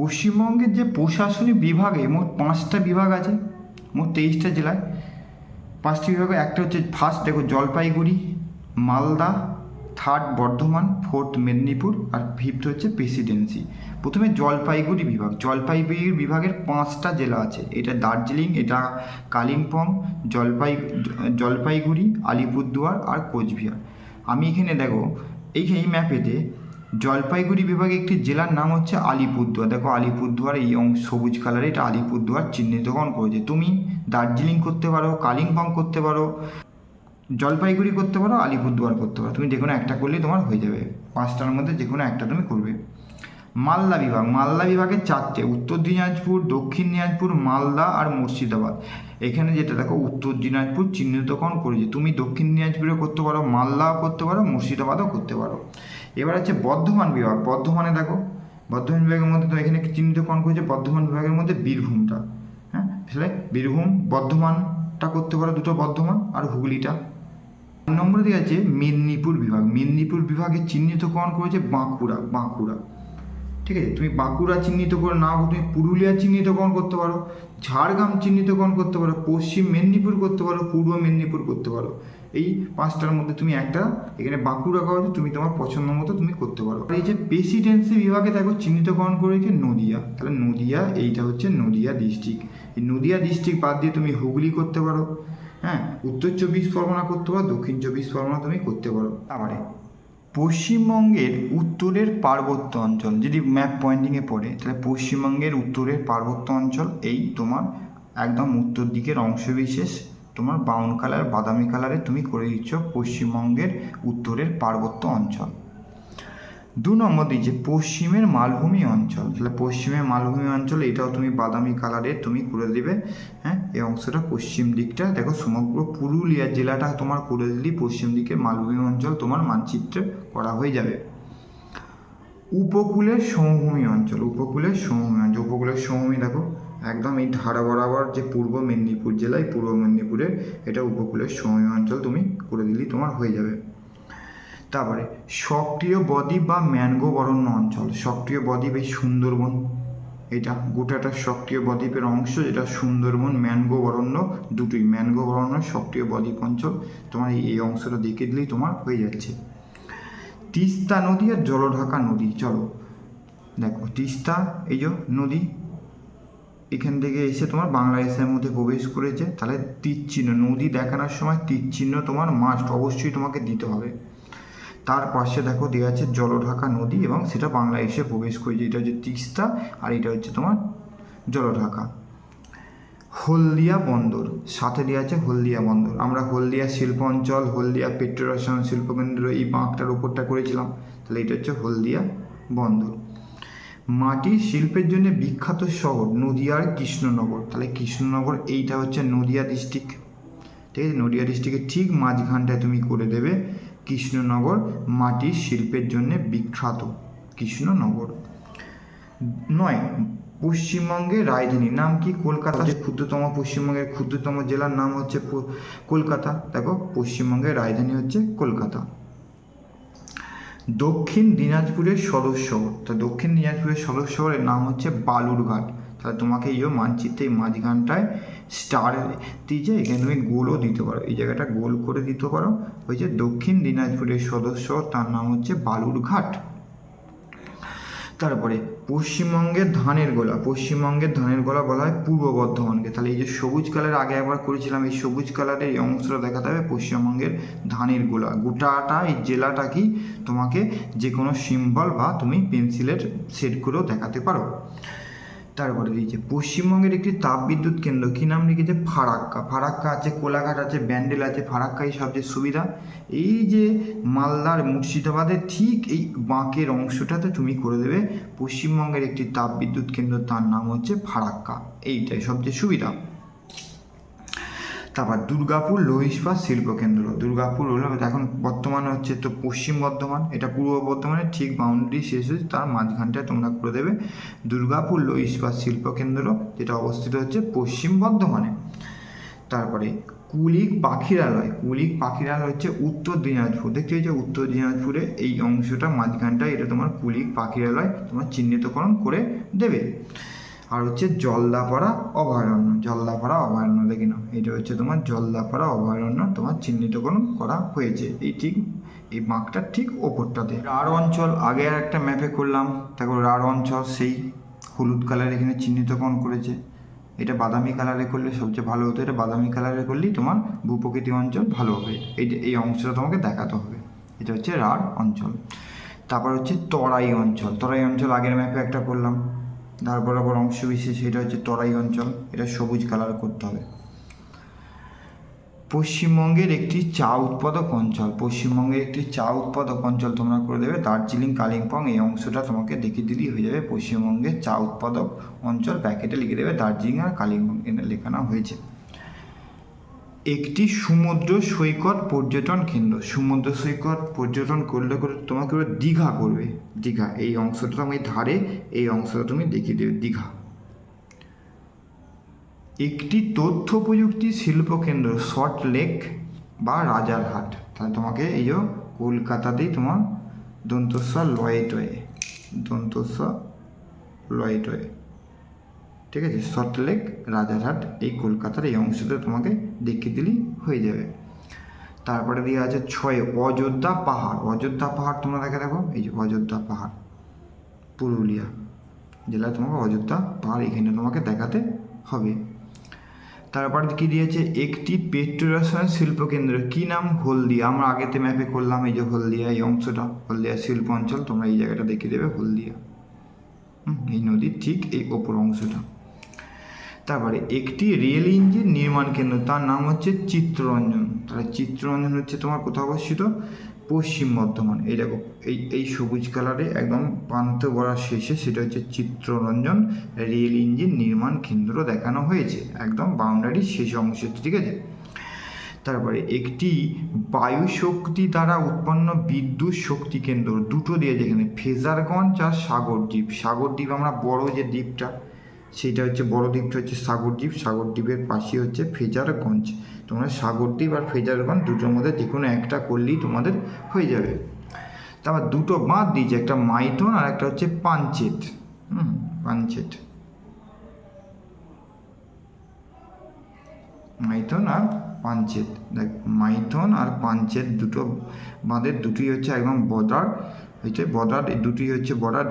পশ্চিমবঙ্গের যে প্রশাসনিক বিভাগে মোট পাঁচটা বিভাগ আছে, মোট তেইশটা জেলায়। পাঁচটি বিভাগে একটা হচ্ছে ফার্স্ট দেখো জলপাইগুড়ি, মালদা থার্ড বর্ধমান ফোর্থ মেদিনীপুর, আর ফিফথ হচ্ছে প্রেসিডেন্সি প্রথমে জলপাইগুড়ি বিভাগ। জলপাইগুড়ি বিভাগের পাঁচটা জেলা আছে। এটা দার্জিলিং, এটা কালিম্পং, জলপাই, জলপাইগুড়ি, আলিপুরদুয়ার, আর কোচবিহার। আমি এখানে দেখো, এই এই ম্যাপেতে জলপাইগুড়ি বিভাগে একটি জেলার নাম হচ্ছে আলিপুরদুয়ার। দেখো, আলিপুরদুয়ার এই সবুজ কালারে, এটা আলিপুরদুয়ার চিহ্নিতকরণ করেছে তুমি দার্জিলিং করতে পারো, কালিম্পং করতে পারো, জলপাইগুড়ি করতে পারো, আলিপুরদুয়ার করতে পারো। তুমি যে কোনো একটা করলেই তোমার হয়ে যাবে। পাঁচটার মধ্যে যে কোনো একটা তুমি করবে। মালদা বিভাগ। মালদা বিভাগের চারটে। উত্তর দিনাজপুর, দক্ষিণ দিনাজপুর, মালদা আর মুর্শিদাবাদ। এখানে যেটা দেখো, উত্তর দিনাজপুর চিহ্নিতকরণ করেছে তুমি দক্ষিণ দিনাজপুরে করতে পারো, মালদাও করতে পারো, মুর্শিদাবাদও করতে পারো। এবার আছে বর্ধমান বিভাগ। বর্ধমানে দেখো, বর্ধমান বিভাগের মধ্যে তো এখানে চিহ্নিতকরণ করেছে বর্ধমান বিভাগের মধ্যে বীরভূমটা। হ্যাঁ তাহলে বীরভূম, বর্ধমানটা করতে পারো দুটো বর্ধমান আর হুগলিটা। নম্বরে দেওয়া আছে মেদিনীপুর বিভাগ। মেদিনীপুর বিভাগে চিহ্নিতকরণ করেছে বাঁকুড়া বাঁকুড়া। ঠিক আছে? তুমি বাঁকুড়া চিহ্নিত করে, না তুমি পুরুলিয়া চিহ্নিতকরণ করতে পারো, ঝাড়গ্রাম চিহ্নিতকরণ করতে পারো, পশ্চিম মেদিনীপুর করতে পারো, পূর্ব মেদিনীপুর করতে পারো। এই পাঁচটার মধ্যে তুমি একটা, এখানে বাঁকুড়া করা তুমি তোমার পছন্দ মতো তুমি করতে পারো। আর এই যে প্রেসিডেন্সি বিভাগে দেখো, চিহ্নিতকরণ করেছে নদিয়া। তাহলে নদিয়া, এইটা হচ্ছে নদিয়া ডিস্ট্রিক্ট এই নদিয়া ডিস্ট্রিক্ট বাদ দিয়ে তুমি হুগলি করতে পারো হ্যাঁ? উত্তর চব্বিশ পরগনা করতে পারো, দক্ষিণ চব্বিশ পরগনা তুমি করতে পারো। তারপরে পশ্চিমবঙ্গের উত্তরের পার্বত্য অঞ্চল, যদি ম্যাপ পয়েন্টিংয়ে পড়ে, তাহলে পশ্চিমবঙ্গের উত্তরের পার্বত্য অঞ্চল, এই তোমার একদম উত্তর দিকের অংশবিশেষ তোমার বাউন কালার বাদামি কালারে তুমি করে দিচ্ছ পশ্চিমবঙ্গের উত্তরের পার্বত্য অঞ্চল। দু নম্বর দিচ্ছে পশ্চিমের মালভূমি অঞ্চল। তাহলে পশ্চিমের মালভূমি অঞ্চল এটাও তুমি বাদামি কালারের তুমি করে দেবে হ্যাঁ? এই অংশটা পশ্চিম দিকটা। দেখো, সমগ্র পুরুলিয়া জেলাটা তোমার করে দিলেই পশ্চিম দিকের মালভূমি অঞ্চল তোমার মানচিত্রে করা হয়ে যাবে। উপকূলের সমভূমি অঞ্চল, উপকূলের সমভূমি অঞ্চল। উপকূলের সমভূমি দেখো, একদম এই ধারা বরাবর যে পূর্ব মেদিনীপুর জেলায় পূর্ব মেদিনীপুরের এটা উপকূলের সমভূমি অঞ্চল তুমি করে দিলেই তোমার হয়ে যাবে। তারপরে সক্রিয় বদ্বীপ বা ম্যানগ্রোভ অরণ্য অঞ্চল। সক্রিয় বদ্বীপ এই সুন্দরবন। এটা গোটাটা সক্রিয় বদ্বীপের অংশ, যেটা সুন্দরবন, ম্যানগ্রোভ অরণ্য দুটোই। ম্যানগ্রোভ অরণ্য, সক্রিয় বদ্বীপ অঞ্চল। তোমার এই অংশটা দেখে দিলেই তোমার হয়ে যাচ্ছে। তিস্তা নদী আর জলঢাকা নদী, চলো। দেখো, তিস্তা, এই যে নদী, এখান থেকে এসে তোমার বাংলাদেশের মধ্যে প্রবেশ করেছে। তাহলে তীর চিহ্ন নদী দেখানোর সময় তীর চিহ্ন তোমার মাস্ট অবশ্যই তোমাকে দিতে হবে। তার পাশে দেখো দেওয়া আছে জলঢাকা নদী এবং সেটা বাংলাদেশে প্রবেশ করেছে এটা হচ্ছে তিস্তা আর এটা হচ্ছে তোমার জলঢাকা। হলদিয়া বন্দর, সাথে দেওয়া আছে হলদিয়া বন্দর। আমরা হলদিয়া শিল্প অঞ্চল, হলদিয়া পেট্রোরসায়ন শিল্পকেন্দ্র এই বাঁকটার ওপরটা করেছিলাম। তাহলে এটা হচ্ছে হলদিয়া বন্দর। মাটির শিল্পের জন্য বিখ্যাত শহর নদিয়ার কৃষ্ণনগর। তাহলে কৃষ্ণনগর এইটা হচ্ছে নদিয়া ডিস্ট্রিক্ট ঠিক আছে? নদিয়া ডিস্ট্রিক্টের ঠিক মাঝখানটায় তুমি করে দেবে। কৃষ্ণনগর মাটির শিল্পের জন্য বিখ্যাত কৃষ্ণনগর। নয় পশ্চিমবঙ্গের রাজধানী। নাম কি কলকাতা? ক্ষুদ্রতম পশ্চিমবঙ্গের ক্ষুদ্রতম জেলার নাম হচ্ছে কলকাতা। দেখো, পশ্চিমবঙ্গের রাজধানী হচ্ছে কলকাতা। দক্ষিণ দিনাজপুরের সদর শহর। তা দক্ষিণ দিনাজপুরের সদর শহরের নাম হচ্ছে বালুরঘাট। তাহলে তোমাকে এই যে মানচিত্রে এই মাঝখানটায় স্টার দিয়েছে এখানে তুমি গোলও দিতে পারো। এই জায়গাটা গোল করে দিতে পারো। ওই যে দক্ষিণ দিনাজপুরের সদস্য, তার নাম হচ্ছে বালুরঘাট তারপরে পশ্চিমবঙ্গের ধানের গোলা। পশ্চিমবঙ্গের ধানের গোলা বলা হয় পূর্ব বর্ধমানকে। তাহলে এই যে সবুজ কালার আগে একবার করেছিলাম, এই সবুজ কালারের এই অংশটা দেখাতে হবে পশ্চিমবঙ্গের ধানের গোলা। গোটাটা, এই জেলাটা কি? তোমাকে যে কোনো সিম্বল বা তুমি পেন্সিলের সেট করেও দেখাতে পারো। তারপরে দিয়েছে। পশ্চিমবঙ্গের একটি তাপবিদ্যুৎ কেন্দ্র, কী নাম লিখেছে? ফারাক্কা। ফারাক্কা আছে, কোলাঘাট আছে, ব্যান্ডেল আছে, ফারাক্কাই সবচেয়ে সুবিধা। এই যে মালদার মুর্শিদাবাদের ঠিক এই বাঁকের অংশটাতে তুমি করে দেবে। পশ্চিমবঙ্গের একটি তাপবিদ্যুৎ কেন্দ্র, তার নাম হচ্ছে ফারাক্কা। এইটাই সবচেয়ে সুবিধা। তারপর দুর্গাপুর লৌহ ইস্পাত শিল্পকেন্দ্র দুর্গাপুর হলো এখন বর্তমানে হচ্ছে তো পশ্চিম বর্ধমান, এটা পূর্ব বর্ধমানের ঠিক বাউন্ডারি শেষ হয়েছে, তার মাঝখানটায় তোমরা করে দেবে দুর্গাপুর লৌহ ইস্পাত শিল্পকেন্দ্র যেটা অবস্থিত হচ্ছে পশ্চিম বর্ধমানে। তারপরে কুলিক পাখিরালয় কুলিক পাখিরালয় হচ্ছে উত্তর দিনাজপুর। দেখতে হচ্ছে উত্তর দিনাজপুরে এই অংশটা মাঝখানটা এটা তোমার কুলিক পাখিরালয়, তোমার চিহ্নিতকরণ করে দেবে। আর হচ্ছে জলদাপাড়া অভয়ারণ্য। জলদাপাড়া অভয়ারণ্য দেখে নাও। এটা হচ্ছে তোমার জলদাপাড়া অভয়ারণ্য। তোমার চিহ্নিতকরণ করা হয়েছে। এই ঠিক, এই বাঁকটার ঠিক ওপরটাতে রাঢ় অঞ্চল, আগে আর একটা ম্যাপে করলাম। তারপর রাঢ় অঞ্চল, সেই হলুদ কালার এখানে চিহ্নিতকরণ করেছে। এটা বাদামি কালারে করলে সবচেয়ে ভালো হতো। এটা বাদামি কালারে করলেই তোমার ভূপ্রকৃতি অঞ্চল ভালো হবে। এই এই অংশটা তোমাকে দেখাতে হবে। এটা হচ্ছে রাঢ় অঞ্চল। তারপর হচ্ছে তরাই অঞ্চল। তরাই অঞ্চল আগের ম্যাপে একটা করলাম। ধার বরাবর অংশ বিশেষ সেটা হচ্ছে তরাই অঞ্চল। এটা সবুজ কালার করতে হবে। পশ্চিমবঙ্গের একটি চা উৎপাদক অঞ্চল। পশ্চিমবঙ্গের একটি চা উৎপাদক অঞ্চল তোমরা করে দেবে। দার্জিলিং, কালিম্পং এই অংশটা তোমাকে দেখিয়ে দিলেই হয়ে যাবে। পশ্চিমবঙ্গের চা উৎপাদক অঞ্চল প্যাকেটে লিখে দেবে দার্জিলিং আর কালিম্পং। এনে লেখানো হয়েছে। একটি সমুদ্র সৈকত পর্যটন কেন্দ্র। সমুদ্র সৈকত পর্যটন করলে করে তোমাকে দীঘা করবে। দীঘা, এই অংশটা তুমি ধারে, এই অংশটা তুমি দেখিয়ে দেবে, দীঘা। একটি তথ্য প্রযুক্তি শিল্প কেন্দ্র শর্ট লেক বা রাজারহাট। তাহলে তোমাকে এই যে কলকাতাতেই তোমার দন্তস্বর লয়েটয়ে দন্তস্বর লয়েটয়ে। ঠিক আছে? শর্ট লেক রাজারহাট এই কলকাতার এই অংশটা তোমাকে দেখিয়ে দিলেই হয়ে যাবে। তারপরে দিয়ে আছে ছয়, অযোধ্যা পাহাড়। অযোধ্যা পাহাড় তোমরা দেখে দেখো। এই যে অযোধ্যা পাহাড়, পুরুলিয়া জেলায় তোমাকে অযোধ্যা পাহাড় এখানে তোমাকে দেখাতে হবে। তারপর কি দিয়েছে? একটি পেট্রোরসায়ন শিল্প কেন্দ্র কি নাম? হলদিয়া। আমরা আগেতে ম্যাপে করলাম এই যে হলদিয়া, এই অংশটা। হলদিয়া শিল্প অঞ্চল, তোমরা এই জায়গাটা দেখে দেবে, হলদিয়া। এই নদীর ঠিক এই ওপর অংশটা। তারপরে একটি রেল ইঞ্জিন নির্মাণ কেন্দ্র, তার নাম হচ্ছে চিত্তরঞ্জন। তাহলে চিত্তরঞ্জন হচ্ছে তোমার কোথাও অবস্থিত? পশ্চিম বর্ধমান। এই দেখো, এই এই সবুজ কালারে একদম প্রান্ত বরার শেষে সেটা হচ্ছে চিত্ররঞ্জন রেল ইঞ্জিন নির্মাণ কেন্দ্র দেখানো হয়েছে। একদম বাউন্ডারির শেষ অংশে ঠিক আছে তারপরে একটি বায়ু শক্তি দ্বারা উৎপন্ন বিদ্যুৎ শক্তি কেন্দ্র, দুটো দিয়ে যেখানে ফেজারগঞ্জ আর সাগরদ্বীপ। সাগরদ্বীপ, আমরা বড় যে দ্বীপটা সেইটা হচ্ছে বড় দ্বীপটা হচ্ছে সাগরদ্বীপ সাগরদ্বীপের পাশে হচ্ছে ফেজারগঞ্জ তোমরা সাগরদ্বীপ আর ফেজারগঞ্জ দুটোর মধ্যে যে কোনো একটা করলেই তোমাদের হয়ে যাবে। তারপর দুটো বাঁধ দিয়েছে একটা মাইথন আর একটা হচ্ছে পাঞ্চেত হুম পাঞ্চেত মাইথন আর পাঞ্চেত দেখ, মাইথন আর পাঞ্চেত দুটো বাঁধের দুটোই হচ্ছে একদম বর্ডার। হচ্ছে বর্ডার, এই দুটোই হচ্ছে বর্ডার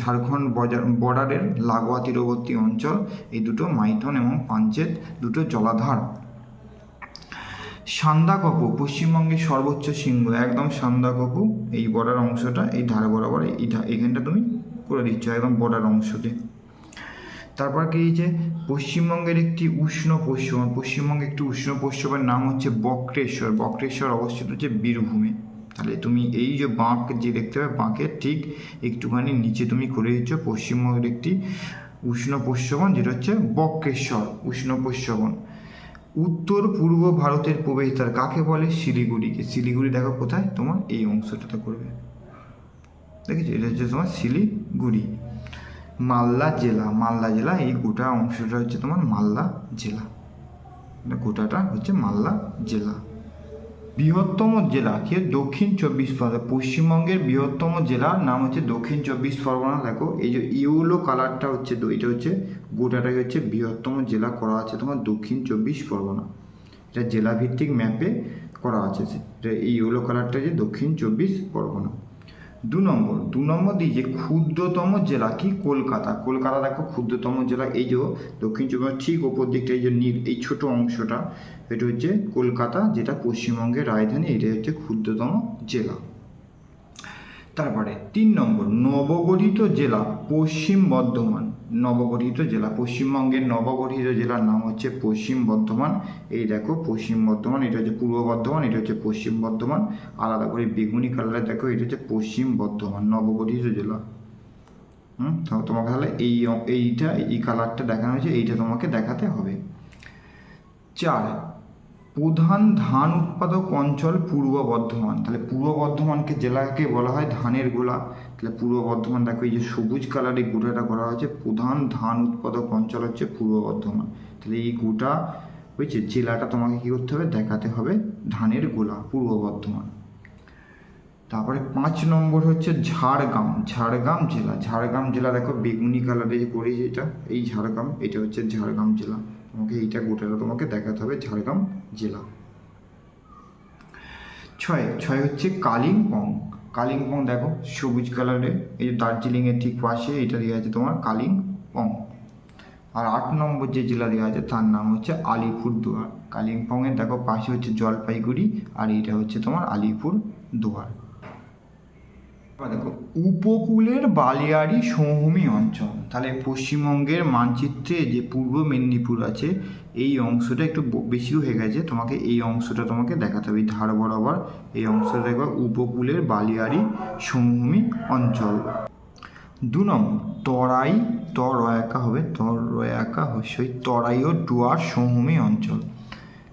ঝাড়খণ্ড বর্ডার বর্ডারের লাগোয়া তীরবর্তী অঞ্চল, এই দুটো মাইথন এবং পাঞ্চেত দুটো জলাধার। সান্দাকপু, পশ্চিমবঙ্গের সর্বোচ্চ শৃঙ্গ, একদম সান্দাকপু, এই বর্ডার অংশটা, এই ধারে বরাবর, এই এখানটা তুমি করে দিচ্ছ, একদম বর্ডার অংশতে তারপর কি যে পশ্চিমবঙ্গের একটি উষ্ণ পশ্চিম পশ্চিমবঙ্গের একটি উষ্ণ পশ্চিমের নাম হচ্ছে বক্রেশ্বর। বক্রেশ্বর অবস্থিত হচ্ছে বীরভূমে। তাহলে তুমি এই যে বাঁক যে দেখতে পাবে, বাঁকের ঠিক একটুখানি নিচে তুমি করে দিচ্ছ, পশ্চিমবঙ্গের একটি উষ্ণ পশ্চিমবন যেটা হচ্ছে বক্রেশ্বর, উষ্ণ পশ্চিমবন উত্তর পূর্ব ভারতের প্রবেশদ্বার কাকে বলে? শিলিগুড়িকে। শিলিগুড়ি দেখো কোথায়? তোমার এই অংশটাতে করবে। দেখেছ? এটা হচ্ছে তোমার শিলিগুড়ি। মালদা জেলা। মালদা জেলা, এই গোটা অংশটা হচ্ছে তোমার মালদা জেলা। গোটাটা হচ্ছে মালদা জেলা। বৃহত্তম জেলা কি দক্ষিণ চব্বিশ পরগনা, পশ্চিমবঙ্গের বৃহত্তম জেলার নাম হচ্ছে দক্ষিণ চব্বিশ পরগনা, দেখো। এই যে ইউলো কালারটা হচ্ছে এটা হচ্ছে গোটাটাই হচ্ছে বৃহত্তম জেলা করা আছে তোমার দক্ষিণ চব্বিশ পরগনা। এটা জেলা ভিত্তিক ম্যাপে করা আছে। এই ইউলো কালারটা যে দক্ষিণ চব্বিশ পরগনা। দু নম্বর দু নম্বর দিয়ে যে ক্ষুদ্রতম জেলা কি? কলকাতা। কলকাতা দেখো ক্ষুদ্রতম জেলা, এই যে দক্ষিণ চব্বিশ ঠিক ওপর দিকটা, এই যে নীল, এই ছোট অংশটা, এটা হচ্ছে কলকাতা, যেটা পশ্চিমবঙ্গের রাজধানী এটা হচ্ছে ক্ষুদ্রতম জেলা। তারপরে তিন নম্বর, নবগঠিত জেলা, পশ্চিম বর্ধমান। নবগঠিত জেলা। পশ্চিমবঙ্গের নবগঠিত জেলার নাম হচ্ছে পশ্চিম বর্ধমান। এই দেখো, পশ্চিম বর্ধমান, এটা হচ্ছে পূর্ব বর্ধমান, এটা হচ্ছে পশ্চিম বর্ধমান। আলাদা করে বেগুনি কালারে দেখো, এটা হচ্ছে পশ্চিম বর্ধমান, নবগঠিত জেলা। হুম তোমাকে তাহলে এই এইটা, এই কালারটা দেখানো হয়েছে, এইটা তোমাকে দেখাতে হবে। চার, প্রধান ধান উৎপাদক অঞ্চল পূর্ব বর্ধমান। তাহলে পূর্ব বর্ধমানকে জেলাকে বলা হয় ধানের গোলা। তাহলে পূর্ব বর্ধমান দেখো, এই যে সবুজ কালারের গোটাটা করা হয়েছে। প্রধান ধান উৎপাদক অঞ্চল হচ্ছে পূর্ব বর্ধমান। তাহলে এই গোটা বুঝছে? জেলাটা তোমাকে কী করতে হবে? দেখাতে হবে ধানের গোলা, পূর্ব বর্ধমান। তারপরে পাঁচ নম্বর হচ্ছে ঝাড়গ্রাম। ঝাড়গ্রাম জেলা। ঝাড়গ্রাম জেলা দেখো, বেগুনি কালারে যে করেছে এটা। এই ঝাড়গ্রাম, এটা হচ্ছে ঝাড়গ্রাম জেলা। তোমাকে এইটা গোটাটা তোমাকে দেখাতে হবে ঝাড়গ্রাম জেলা। ছয় ছয় হচ্ছে কালিম্পং। কালিম্পং দেখো, সবুজ কালারের এই যে দার্জিলিংয়ের ঠিক পাশে, এটা দেওয়া আছে তোমার কালিম্পং। আর আট নম্বর যে জেলা দেওয়া আছে, তার নাম হচ্ছে আলিপুরদুয়ার। কালিম্পংয়ের দেখো পাশে হচ্ছে জলপাইগুড়ি, আর এটা হচ্ছে তোমার আলিপুর দুয়ার এবার দেখো, উপকূলের বালিয়াড়ি সমভূমি অঞ্চল। তাহলে পশ্চিমবঙ্গের মানচিত্রে যে পূর্ব মেদিনীপুর আছে, এই অংশটা একটু ব- বেশি হয়ে গেছে। তোমাকে এই অংশটা তোমাকে দেখাতে হবে। ধার বরাবর এই অংশটা দেখো, উপকূলের বালিয়াড়ি সমভূমি অঞ্চল। দু নম্বর, তরাই তর একা হবে। তর একা অবশ্যই তরাই ও ডুয়ার সমভূমি অঞ্চল।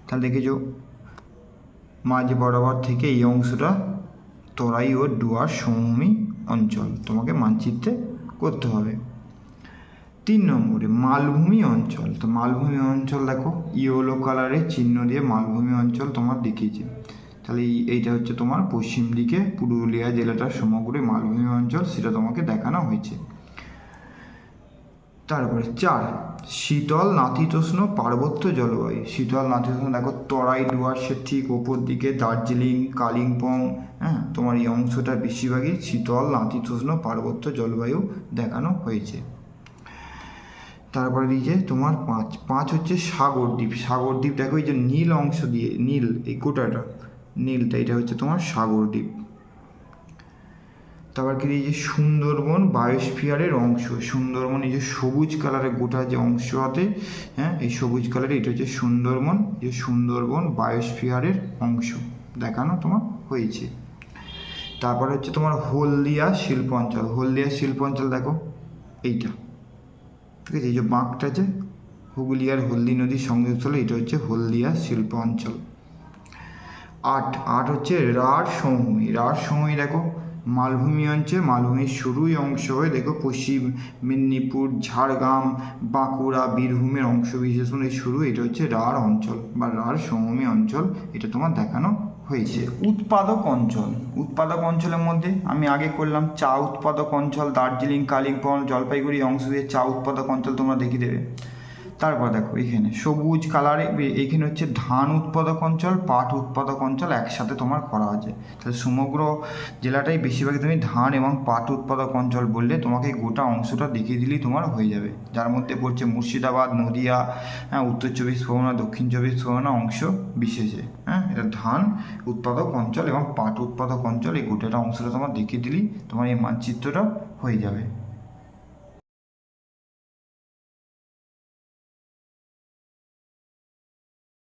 তাহলে দেখেছ, মাঝ বরাবর থেকে এই অংশটা তরাই ও ডুয়ার সমভূমি অঞ্চল। তোমাকে মানচিত্রে করতে হবে। তিন নম্বরে মালভূমি অঞ্চল। তো মালভূমি অঞ্চল দেখো, ইয়েলো কালারের চিহ্ন দিয়ে মালভূমি অঞ্চল তোমার দেখিয়েছে। তাহলে এই- এইটা হচ্ছে তোমার পশ্চিম দিকে পুরুলিয়া জেলাটার সমগ্র মালভূমি অঞ্চল, সেটা তোমাকে দেখানো হয়েছে। তারপরে চার, শীতল নাতিতোষ্ণ পার্বত্য জলবায়ু। শীতল নাতিতোষ্ণ, দেখো তরাই ডুয়ার্সের ঠিক ওপর দিকে, দার্জিলিং, কালিম্পং হ্যাঁ তোমার এই অংশটা বেশিরভাগই শীতল নাতিতোষ্ণ পার্বত্য জলবায়ু দেখানো হয়েছে। তারপরে দিয়েছে তোমার পাঁচ পাঁচ হচ্ছে সাগরদ্বীপ সাগরদ্বীপ দেখো এই যে নীল অংশ দিয়ে, নীল, এই গোটাটা, নীলটা, এটা হচ্ছে তোমার সাগরদ্বীপ তারপর কি এই যে সুন্দরবন বায়োস্ফিয়ারের অংশ, সুন্দরবন এই যে সবুজ কালারের গোটা যে অংশ আছে হ্যাঁ এই সবুজ কালারের এটা হচ্ছে সুন্দরবন যে সুন্দরবন বায়োস্ফিয়ারের অংশ দেখানো তোমার হয়েছে। তারপর হচ্ছে তোমার হলদিয়া শিল্প অঞ্চল হলদিয়া শিল্প অঞ্চল দেখো, এইটা, ঠিক আছে? এই যে বাঁকটা আছে, হুগলি আর হলদি নদীর সংযোগস্থলে এটা হচ্ছে হলদিয়া শিল্প অঞ্চল আট আট হচ্ছে রাঢ় সমভূমি রাঢ় সমভূমি দেখো মালভূমি অঞ্চল মালভূমির শুরুই অংশ হয়ে দেখো পশ্চিম মেদিনীপুর, ঝাড়গ্রাম, বাঁকুড়া, বীরভূমের অংশ বিশেষণ এই শুরু। এটা হচ্ছে রাঢ় অঞ্চল বা রাঢ় সমভূমি অঞ্চল। এটা তোমার দেখানো হয়েছে। উৎপাদক অঞ্চল। উৎপাদক অঞ্চলের মধ্যে আমি আগে করলাম চা উৎপাদক অঞ্চল, দার্জিলিং, কালিম্পং, জলপাইগুড়ি অংশ দিয়ে চা উৎপাদক অঞ্চল তোমরা দেখিয়ে দেবে। তারপর দেখো এখানে সবুজ কালারে এখানে হচ্ছে ধান উৎপাদক অঞ্চল, পাট উৎপাদক অঞ্চল একসাথে তোমার করা আছে। তাহলে সমগ্র জেলাটাই বেশিরভাগই তুমি ধান এবং পাট উৎপাদক অঞ্চল বললে তোমাকে গোটা অংশটা দেখিয়ে দিলেই তোমার হয়ে যাবে। যার মধ্যে পড়ছে মুর্শিদাবাদ, নদিয়া হ্যাঁ উত্তর চব্বিশ পরগনা, দক্ষিণ চব্বিশ পরগনা অংশ বিশেষে হ্যাঁ এটা ধান উৎপাদক অঞ্চল এবং পাট উৎপাদক অঞ্চল এই গোটাটা অংশটা তোমার দেখিয়ে দিলেই তোমার এই মানচিত্রটা হয়ে যাবে।